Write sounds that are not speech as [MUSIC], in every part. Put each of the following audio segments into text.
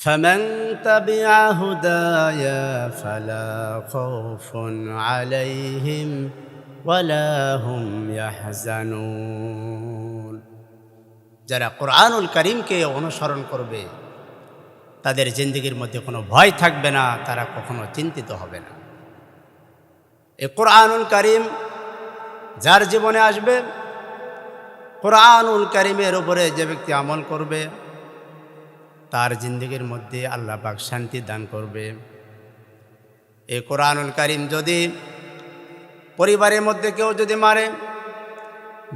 فمن تبع هداي فلا خوف عليهم ولا هم يحزنون যারা কোরআনুল করিমকে অনুসরণ করবে তাদের জিন্দগির মধ্যে কোনো ভয় থাকবে না তারা কখনো চিন্তিত হবে না এ কোরআনুল করিম যার জীবনে আসবে কোরআনুল করিমের উপরে যে ব্যক্তি আমল করবে তার জিন্দগির মধ্যে আল্লাহ পাক শান্তি দান করবে। এ কোরআনুল করিম যদি পরিবারের মধ্যে কেউ যদি মারে,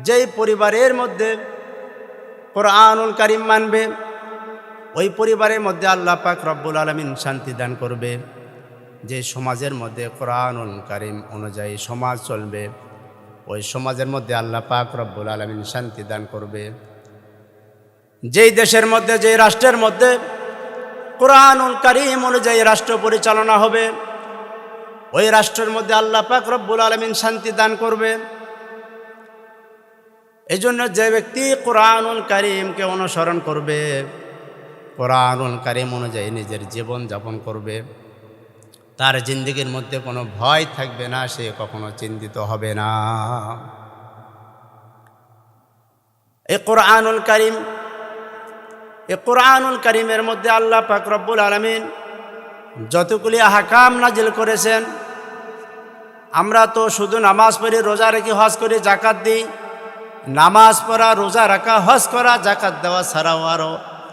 যেই পরিবারের মধ্যে কোরআনুল করিম মানবে, ওই পরিবারের মধ্যে আল্লাহ পাক রব্বুল আলমিন শান্তি দান করবে। যে সমাজের মধ্যে কোরআনুল করিম অনুযায়ী সমাজ চলবে, ওই সমাজের মধ্যে আল্লাহ পাক রব্বুল আলমিন শান্তি দান করবে। যেই দেশের মধ্যে, যেই রাষ্ট্রের মধ্যে কোরআনুল করিম অনুযায়ী রাষ্ট্র পরিচালনা হবে, ওই রাষ্ট্রের মধ্যে আল্লাহ পাক রব্বুল আলমিন শান্তি দান করবে। এই জন্য যে ব্যক্তি কোরআনুল করিমকে অনুসরণ করবে, কোরআনুল করিম অনুযায়ী নিজের জীবন যাপন করবে, তার জিন্দগির মধ্যে কোনো ভয় থাকবে না, সে কখনো চিন্তিত হবে না। এই কোরআনুল করিম এ কোরআনুল করিমের মধ্যে আল্লাহ পাক রব্বুল আলমিন যতগুলি হাকাম নাজিল করেছেন, আমরা তো শুধু নামাজ পড়ি রোজা রেখে হজ করি জাকাত দিই, নামাজ পড়া, রোজা রাখা, হজ করা জাকাত দেওয়া ছাড়াও আরও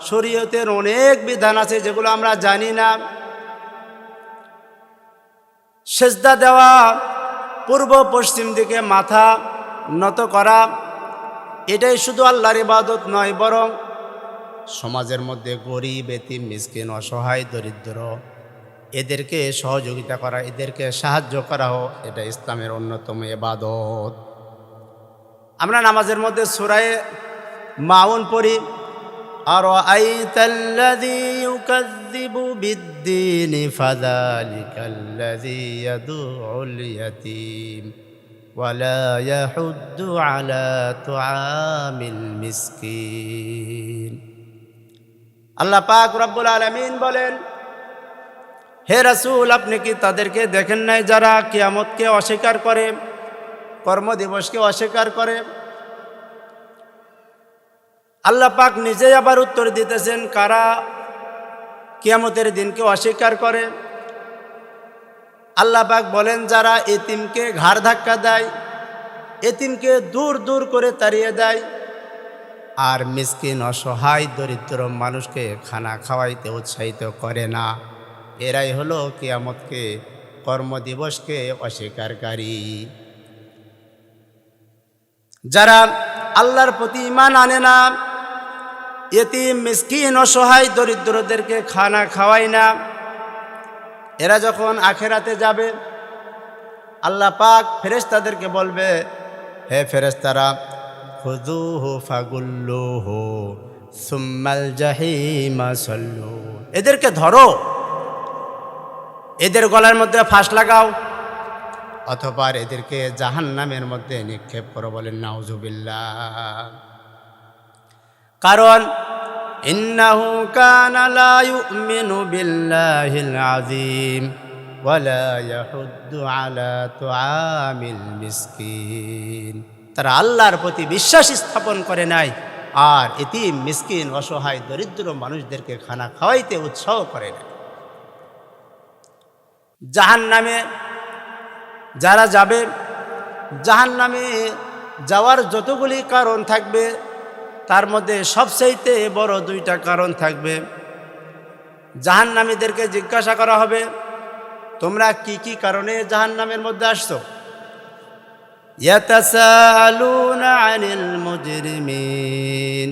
শরীয়তের অনেক বিধান আছে যেগুলো আমরা জানি না। সেজদা দেওয়া, পূর্ব পশ্চিম দিকে মাথা নত করা, এটাই শুধু আল্লাহর ইবাদত নয়, বরং সমাজের মধ্যে গরিব, এতিম, মিসকিন, অসহায়, দরিদ্র, এদেরকে সহযোগিতা করা, এদেরকে সাহায্য করা হোক, এটা ইসলামের অন্যতম এবাদত। আমরা নামাজের মধ্যে সুরায় মাউন পড়ি আর আইতাল্লাযী ইউকাযযিবু বিদ্দীনি ফাযালিকাল্লাযী ইয়াদুউল আল্লাহ পাক রব্বুল আলামিন বলেন, হে রাসূল, আপনি কি তাদেরকে দেখেন নাই যারা কিয়ামতকে অস্বীকার করে, কর্মদিবসকে অস্বীকার করে? আল্লাহ পাক নিজেই আবার উত্তর দিতেছেন, কারা কিয়ামতের দিনকে অস্বীকার করে? আল্লাহ পাক বলেন, যারা এতিমকে ঘাড় ধাক্কা দেয়, এতিমকে দূর দূর করে তাড়িয়ে দেয় আর মিসকিন অসহায় দরিদ্র মানুষকে খানা খাওয়াইতে উৎসাহিত করে না। এরাই হলো কিয়ামতকে কর্মদিবসকে অস্বীকারী। যারা আল্লাহর প্রতি ইমান আনে না এতিম মিসকিন, অসহায় দরিদ্রদেরকে খানা খাওয়ায় না। এরা যখন আখেরাতে যাবে, আল্লাহ পাক ফেরেস্তাদেরকে বলবে, হে ফেরেস্তারা খুদুহু ফাগুল্লুহু সুম্মাল জাহিমা সল্লু এদেরকে ধরো। এদের গলার মধ্যে ফাঁস লাগাও। অথবা এদেরকে জাহান নামের মধ্যে নিক্ষেপ করো বলেন নাউজুবিল্লাহ। কারণ ইন্নাহু কানা লা ইউমিনু বিল্লাহিল আযীম ওয়ালা ইয়াহুদ্দু আলা তুআমিল মিসকিন। তারা আল্লাহর প্রতি বিশ্বাস স্থাপন করে নাই। আর এতিম, মিসকিন, অসহায়, দরিদ্র মানুষদেরকে খানা খাওয়াইতে উৎসাহ করে না জাহান নামে যারা যাবে জাহান নামে যাওয়ার যতগুলি কারণ থাকবে, তার মধ্যে সবচাইতে বড় দুইটা কারণ থাকবে। জাহান নামীদেরকে জিজ্ঞাসা করা হবে, তোমরা কি কি কারণে জাহান নামের মধ্যে আসছো? يتساءلون عن المجرمين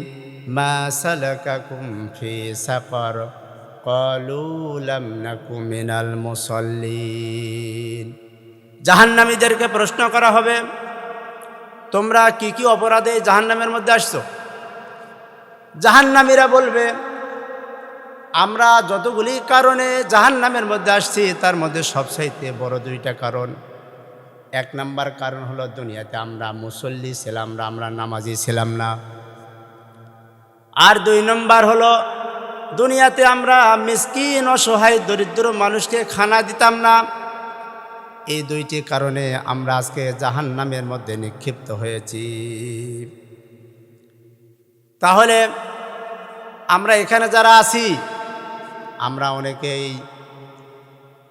ما سلككم في سقر قالوا لم نك من المصلين জাহান্নামীদেরকে প্রশ্ন করা হবে তোমরা কি কি অপরাধে জাহান্নামের মধ্যে আসছো জাহান্নামীরা বলবে আমরা যতগুলি কারণে জাহান্নামের মধ্যে আসছি তার মধ্যে সবচাইতে বড় দুইটা কারণ এক নাম্বার কারণ হলো দুনিয়াতে আমরা মুসল্লি ছিলাম না, আমরা নামাজি ছিলাম না। আর দুই নম্বর হলো দুনিয়াতে আমরা মিসকিন, অসহায়, দরিদ্র মানুষকে খানা দিতাম না। এই দুইটি কারণে আমরা আজকে জাহান নামের মধ্যে নিক্ষিপ্ত হয়েছি। তাহলে আমরা এখানে যারা আছি, আমরা অনেকেই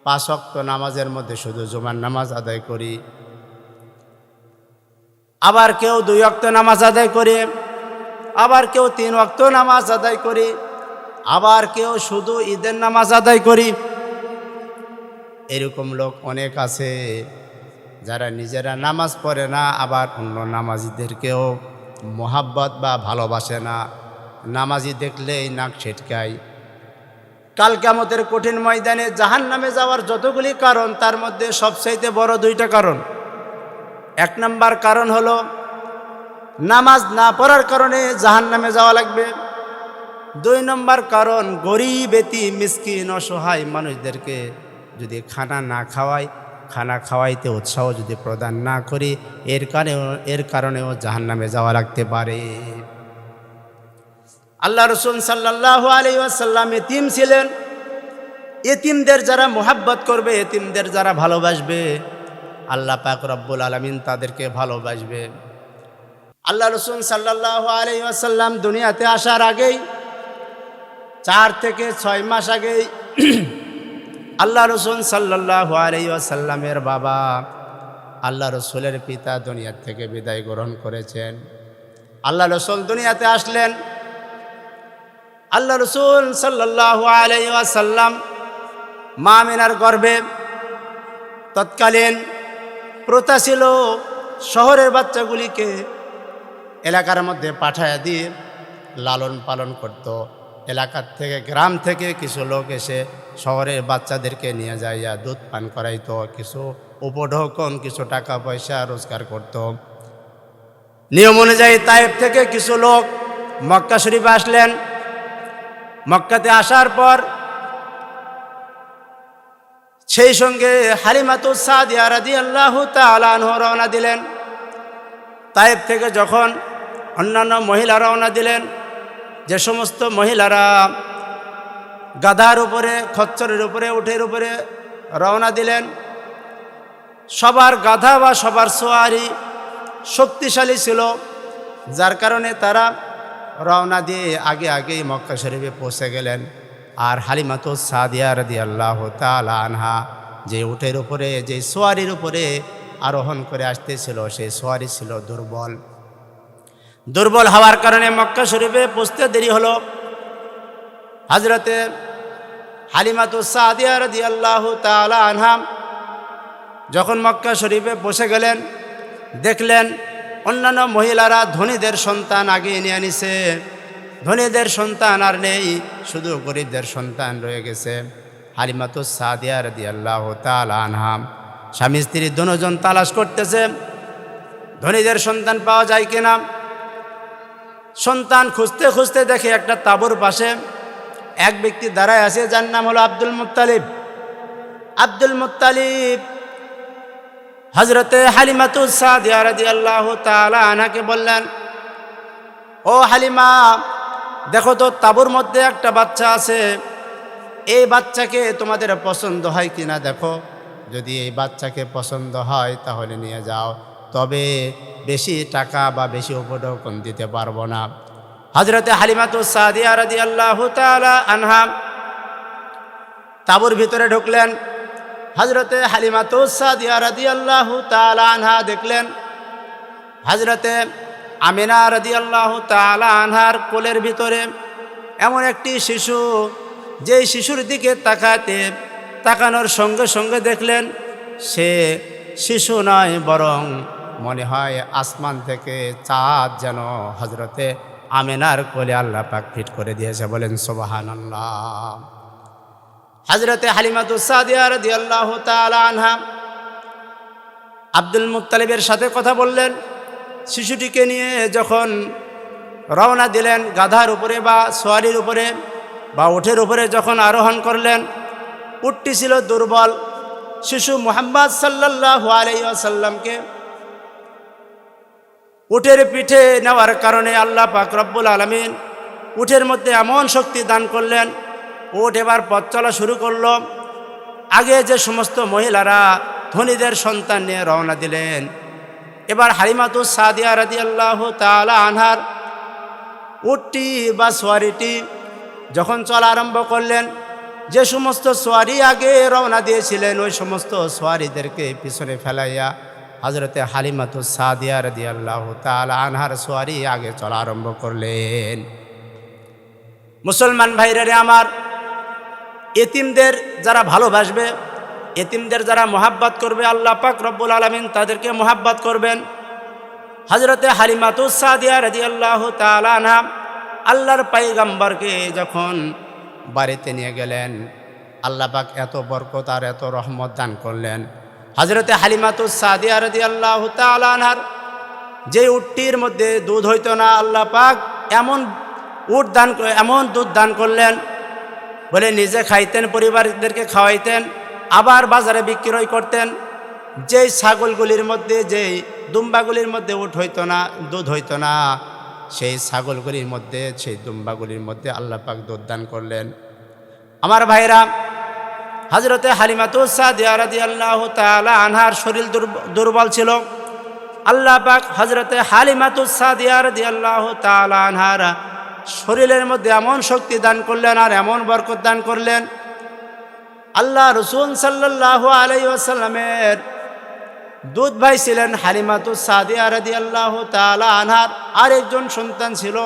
পাঁচ অক্ত নামাজের মধ্যে শুধু জুমার নামাজ আদায় করি। আবার কেউ দুই অক্ত নামাজ আদায় করে, আবার কেউ তিন অক্ত নামাজ আদায় করি, আবার কেউ শুধু ঈদের নামাজ আদায় করি। এরকম লোক অনেক আছে যারা নিজেরা নামাজ পড়ে না, আবার অন্য নামাজিদেরকেও মোহাব্বত বা ভালোবাসে না। নামাজি দেখলেই নাক ছিটকায়। কাল কামতের কঠিন ময়দানে জাহান নামে যাওয়ার যতগুলি কারণ, তার মধ্যে সবচাইতে বড় দুইটা কারণ। এক নম্বর কারণ হলো, নামাজ না পড়ার কারণে জাহান নামে যাওয়া লাগবে। দুই নম্বর কারণ, গরিব এতি মিসকিন, অসহায় মানুষদেরকে যদি খানা না খাওয়ায়, খানা খাওয়াইতে উৎসাহ যদি প্রদান না করি, এর কারণেও এর কারণেও জাহান নামে যাওয়া লাগতে পারে। আল্লাহ রসুল সাল্লাহ আলী আসাল্লাম এতিম ছিলেন। এতিমদের যারা মোহাব্বত করবে, এতিমদের যারা ভালোবাসবে, আল্লাহ পাক রব্বুল আলমিন তাদেরকে ভালোবাসবে। আল্লাহ রসুল সাল্লাহ আলী আসাল্লাম দুনিয়াতে আসার আগেই, চার থেকে ছয় মাস আগেই [CLEARS THROAT] আল্লাহ রসুল সাল্লাহ আলী আসাল্লামের বাবা, আল্লাহ রসুলের পিতা দুনিয়ার থেকে বিদায় গ্রহণ করেছেন। আল্লাহ রসুল দুনিয়াতে আসলেন আল্লাহ রসুল সাল্লাহ আলাইসাল্লাম মা মিনার গর্বে তৎকালীন প্রথা ছিল শহরের বাচ্চাগুলিকে এলাকার মধ্যে পাঠায় দিয়ে লালন পালন করত। এলাকার থেকে, গ্রাম থেকে কিছু লোক এসে শহরের বাচ্চাদেরকে নিয়ে যাইয়া দুধ পান করাইতো, কিছু উপঢৌকন, কিছু টাকা পয়সা রোজগার করত। নিয়ম অনুযায়ী তাইফ থেকে কিছু লোক মক্কা শরীফে আসলেন। মক্কাতে আসার পর সেই সঙ্গে হালিমাতু সাদিয়া রাদি আল্লাহ তালানহ রওনা দিলেন। তাইব থেকে যখন অন্যান্য মহিলা রওনা দিলেন, যে সমস্ত মহিলারা গাধার উপরে, খচ্চরের উপরে উঠের উপরে রওনা দিলেন, সবার গাধা বা সবার সোয়ারি শক্তিশালী ছিল, যার কারণে তারা রওনা দিয়ে আগে আগেই মক্কা শরীফে পৌঁছে গেলেন। আর হালিমাতো সাদিয়া রদি আল্লাহ আনহা যে উটের উপরে, যে সোয়ারির উপরে আরোহণ করে আসতেছিল, সেই সোয়ারি ছিল দুর্বল। দুর্বল হওয়ার কারণে মক্কা শরীফে পৌঁছতে দেরি হলো। হাজরতে হালিমাতো সাদিয়া রদি আল্লাহ আনহা যখন মক্কা শরীফে বসে গেলেন, দেখলেন অন্যান্য মহিলারা ধনীদের সন্তান আগে নিয়ে আনিছে। ধনীদের সন্তান আর নেই, শুধু গরিবদের সন্তান রয়ে গেছে। হালিমাতু সাদিয়া রদি আল্লাহ আনহাম স্বামী স্ত্রী দুজন তালাশ করতেছে, ধনীদের সন্তান পাওয়া যায় কিনা? সন্তান খুঁজতে খুঁজতে দেখে একটা তাবুর পাশে এক ব্যক্তি দাঁড়ায় আছে, যার নাম হলো আব্দুল মুত্তালিব। আব্দুল মুত্তালিব হজরতে তালা আনাকে বললেন, ও হালিমা, দেখো তো তাবুর মধ্যে একটা বাচ্চা আছে। এই বাচ্চাকে তোমাদের পছন্দ হয় কিনা দেখো। যদি এই বাচ্চাকে পছন্দ হয় তাহলে নিয়ে যাও। তবে বেশি টাকা বা বেশি উপঢৌকন দিতে পারব না। হজরতে হালিমাতুল সাদিয়া রাদি আল্লাহ তালা আনহা তাবুর ভিতরে ঢুকলেন। হজরতে হালিমাতুসাদিয়া দেখলেন। হজরতে আমিনা রাদি আল্লাহ আনহার কোলের ভিতরে এমন একটি শিশু, যেই শিশুর দিকে তাকাতে, তাকানোর সঙ্গে সঙ্গে দেখলেন, সে শিশু নয় বরং মনে হয় আসমান থেকে চাঁদ যেন হজরতে আমেনার কোলে আল্লাহ পাক ফিট করে দিয়েছে বলেন সোবাহান আল্লাহ হজরতে হালিমাতুসাদিয়ার দিয়াল্লাহ আনহা আব্দুল মুতালিবের সাথে কথা বললেন। শিশুটিকে নিয়ে যখন রওনা দিলেন গাধার উপরে বা সোয়ারির উপরে বা উঠের উপরে যখন আরোহণ করলেন, উটটি ছিল দুর্বল। শিশু মোহাম্মদ সাল্লাহ আলাইসাল্লামকে উটের পিঠে নেওয়ার কারণে আল্লাহ পাক রব্বুল আলমিন উঠের মধ্যে এমন শক্তি দান করলেন উঠ এবার পথ চলা শুরু করল। আগে যে সমস্ত মহিলারা, ধনীদের সন্তান নিয়ে রওনা দিলেন। এবার হারিমাতু সাদিয়া রাদি আল্লাহ তালা আনহার উটটি বা সোয়ারিটি যখন চলা আরম্ভ করলেন, যে সমস্ত সোয়ারি আগে রওনা দিয়েছিলেন, ওই সমস্ত সোয়ারিদেরকে পিছনে ফেলাইয়া হজরতে হালিমাতু সাদিয়া রাদি আল্লাহ তালা আনহার সোয়ারি আগে চলা আরম্ভ করলেন। মুসলমান ভাইরে আমার এতিমদের যারা ভালোবাসবে, এতিমদের যারা মোহাব্বত করবে, আল্লাহ পাক রব্বুল আলমিন তাদেরকে মোহাব্বত করবেন। হজরতে হালিমাতুসাদিয়া রাজি আল্লাহ তালানা আল্লাহর পাইগাম্বরকে যখন বাড়িতে নিয়ে গেলেন, আল্লাহ পাক এত বরকত আর এত রহমত দান করলেন। হজরতে হালিমাতুসাদিয়া রাজি আল্লাহ তালানার যে উটটির মধ্যে দুধ হইতো না, আল্লাহ পাক এমন উট দান এমন দুধ দান করলেন বলে নিজে খাইতেন, পরিবারদেরকে খাওয়াইতেন, আবার বাজারে বিক্রয় করতেন। যেই ছাগলগুলির মধ্যে, যেই দুম্বাগুলির মধ্যে উঠ হইতো না, দুধ হইতো না, সেই ছাগলগুলির মধ্যে, সেই দুম্বাগুলির মধ্যে আল্লাহ পাক দুধ দান করলেন। আমার ভাইরা হজরতে হালিমাতুসাদি আল্লাহ তালা আনহার শরীর দুর্ব- দুর্বল ছিল। আল্লাহ পাক হজরতে হালিমাতুসাদি আল্লাহ তালা আনহার শরীরের মধ্যে এমন শক্তি দান করলেন আর এমন বরকত দান করলেন। আল্লাহ রসুল সাল্লাহ আলাই আসাল্লামের দুধ ভাই ছিলেন হালিমাতু সাদিয়া রাদি আল্লাহ তালা আনহার। আরেকজন সন্তান ছিল।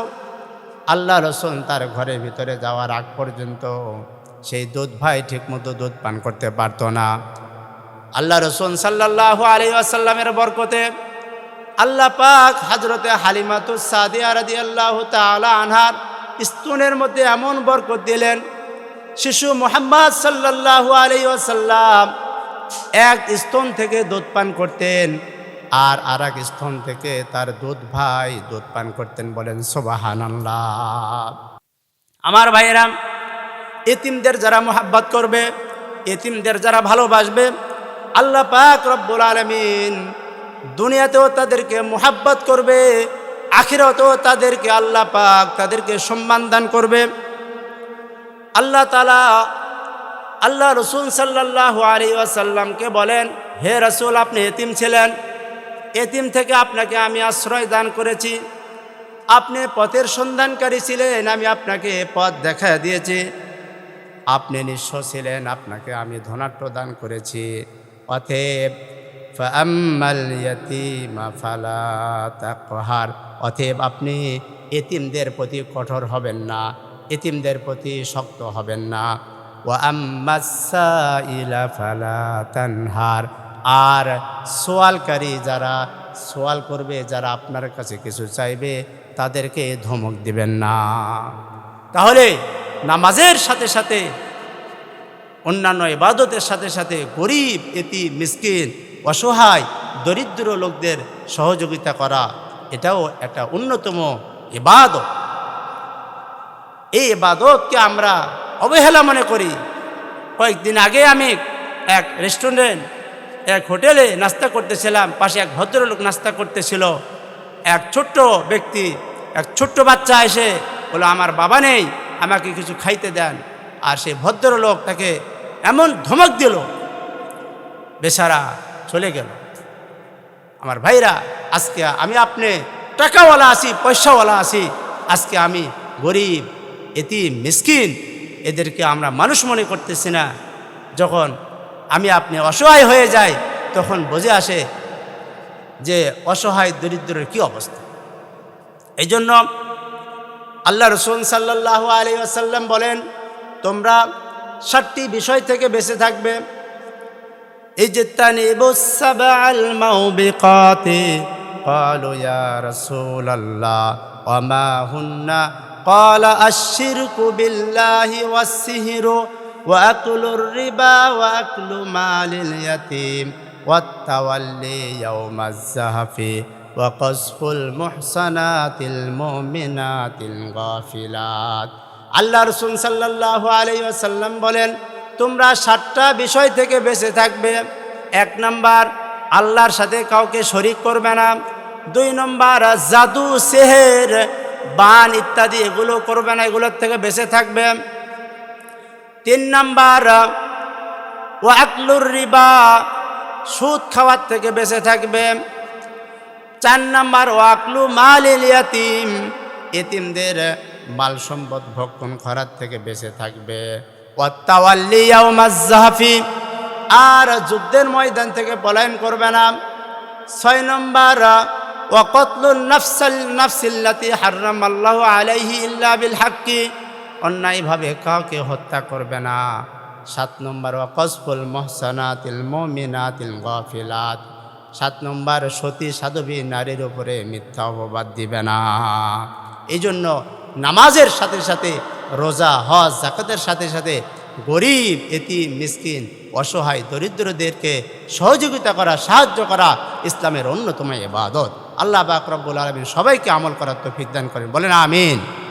আল্লাহ রসুন তার ঘরের ভিতরে যাওয়ার আগ পর্যন্ত সেই দুধ ভাই ঠিকমতো দুধ পান করতে পারত না। আল্লাহ রসুল সাল্লাহ আলাই আসাল্লামের বরকতে আল্লাহ পাক হজরতে হালিমাতু সাদিয়া রাদি আল্লাহ তালা আনহার স্তনের মধ্যে এমন বরকত দিলেন, শিশু মোহাম্মদ সাল্লাল্লাহু আলাইহি ওসাল্লাম এক স্তন থেকে দুধ পান করতেন আর আর এক স্তন থেকে তার দুধ ভাই দুধ পান করতেন বলেন, সোবাহানাল্লাহ। আমার ভাইয়েরাম এতিমদের যারা মোহাব্বত করবে, এতিমদের যারা ভালোবাসবে, আল্লাহ পাক রব্বুল আলমিন দুনিয়াতেও তাদেরকে মোহাব্বত করবে, আখিরাতেও তাদেরকে আল্লাহ পাক তাদেরকে সম্মান দান করবে। আল্লাহ তালা আল্লাহ রসুল সাল্লাহ আলী আসাল্লামকে বলেন, হে রসুল, আপনি এতিম ছিলেন। এতিম থেকে আপনাকে আমি আশ্রয় দান করেছি। আপনি পথের সন্ধানকারী ছিলেন, আমি আপনাকে পথ দেখা দিয়েছি। আপনি নিঃস্ব ছিলেন, আপনাকে আমি ধনাট্য দান করেছি। অতএব ফাম্মাল ইয়াতীমা ফালা অতএব আপনি এতিমদের প্রতি কঠোর হবেন না, এতিমদের প্রতি শক্ত হবেন না। ও তানহার আর সোয়ালকারী যারা সোয়াল করবে, যারা আপনার কাছে কিছু চাইবে, তাদেরকে ধমক দিবেন না। তাহলে নামাজের সাথে সাথে, অন্যান্য ইবাদতের সাথে সাথে গরিব এতি মিসকিন অসহায়, দরিদ্র লোকদের সহযোগিতা করা, এটাও একটা অন্যতম ইবাদত। এই ইবাদতকে আমরা অবহেলা মনে করি। কয়েকদিন আগে আমি এক রেস্টুরেন্ট, এক হোটেলে নাস্তা করতেছিলাম, পাশে এক ভদ্রলোক নাস্তা করতেছিল। এক ছোট্ট ব্যক্তি, এক ছোট্ট বাচ্চা এসে বলো আমার বাবা নেই, আমাকে কিছু খাইতে দেন। আর সেই ভদ্রলোক তাকে এমন ধমক দিল, বেচারা চলে গেল। আমার ভাইরা, আজকে আমি আপনি টাকাওয়ালা আছি, পয়সাওয়ালা আছি, আজকে আমি গরিব এতি মিসকিন, এদেরকে আমরা মানুষ মনে করতেছি না। যখন আমি আপনি অসহায় হয়ে যাই, তখন বোঝে আসে যে অসহায় দরিদ্রের কি অবস্থা। এই জন্য আল্লাহ রসুল সাল্লাহ আলী আসাল্লাম বলেন, তোমরা ষাটটি বিষয় থেকে বেঁচে থাকবে। اجتنبوا السبع الموبقات قالوا يا رسول الله وما هن قال الشرك بالله والسهر وأكل الربا وأكل مال اليتيم والتولي يوم الزهف وقذف المحصنات المؤمنات الغافلات আল্লাহ রসুল সাল্লাহ আলাই আসাল্লাম বলেন তোমরা সাতটা বিষয় থেকে বেঁচে থাকবে। এক নাম্বার, আল্লাহর সাথে কাউকে শরিক করবে না। দুই নম্বর, জাদু, সেহের, বান ইত্যাদি এগুলো করবে না, এগুলোর থেকে বেঁচে থাকবে। তিন নাম্বার ও আকলুর রিবা, সুদ খাওয়ার থেকে বেঁচে থাকবে। চার নাম্বার ও আকলু মাল ইলিয়াতিম এতিমদের মাল সম্পদ ভক্ষণ করার থেকে বেঁচে থাকবে। ওয়াত্তাওয়াল্লিয়াউমাজ্জাহাফি আর যুদ্ধের ময়দান থেকে পলায়ন করবে না। ছয় নম্বর, ওয়াকতলুন নাফসাল নাফসিল্লাতি হাররাম আল্লাহ আলাইহি ইল্লা বিল হাক্কি। অন্যায়ভাবে কাউকে হত্যা করবে না। সাত নম্বর, ওয়াকসফুল মহসানাতিল মমিনাতিল গফিলাত। সাত নম্বর, সতী সাধবী নারীর উপরে মিথ্যা অপবাদ দিবে না। এই জন্য নামাজের সাথে সাথে রোজা, হজ জাকাতের সাথে সাথে গরিব এতি মিসকিন, অসহায়, দরিদ্রদেরকে সহযোগিতা করা, সাহায্য করা ইসলামের অন্যতম ইবাদত। আল্লাহ বাকরবুল আলমিন সবাইকে আমল করার তো দান করেন। বলেন আমিন।